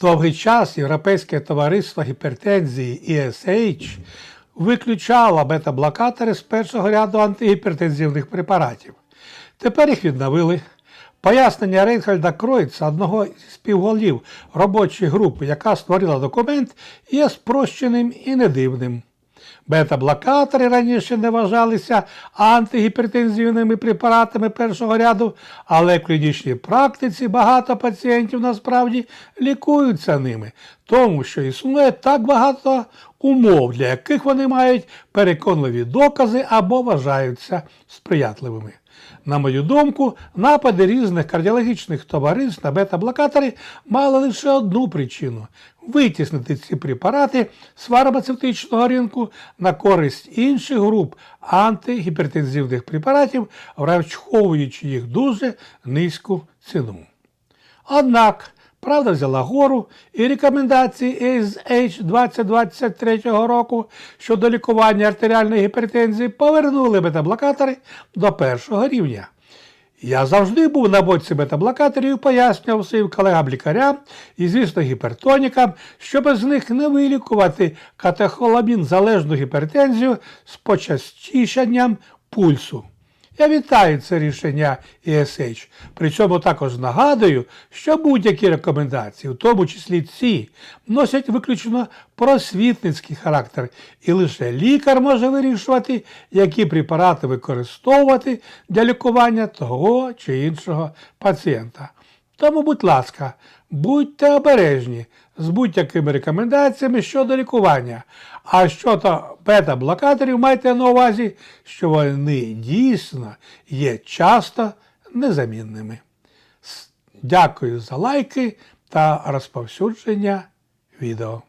Довгий час Європейське товариство гіпертензії ESH виключало бета-блокатори з першого ряду антигіпертензивних препаратів. Тепер їх відновили. Пояснення Рейнхальда Кройца, одного з співголів робочої групи, яка створила документ, є спрощеним і недивним. Бета-блокатори раніше не вважалися антигіпертензивними препаратами першого ряду, але в клінічній практиці багато пацієнтів насправді лікуються ними, тому що існує так багато умов, для яких вони мають переконливі докази або вважаються сприятливими. На мою думку, напади різних кардіологічних товариств на бета-блокатори мали лише одну причину витіснити ці препарати з фармацевтичного ринку на користь інших груп антигіпертензивних препаратів, враховуючи їх дуже низьку ціну. Однак правда взяла гору і рекомендації ASH 2023 року щодо лікування артеріальної гіпертензії повернули бета-блокатори до першого рівня. Я завжди був на боці бета-блокаторів і пояснював своїм колегам-лікарям і, звісно, гіпертонікам, що без них не вилікувати катехоламін залежну гіпертензію з почастішанням пульсу. Я вітаю це рішення ESH. Причому також нагадую, що будь-які рекомендації, в тому числі ці, носять виключно просвітницький характер, і лише лікар може вирішувати, які препарати використовувати для лікування того чи іншого пацієнта. Тому, будь ласка, будьте обережні з будь-якими рекомендаціями щодо лікування. А щодо бета-блокаторів, майте на увазі, що вони дійсно є часто незамінними. Дякую за лайки та розповсюдження відео.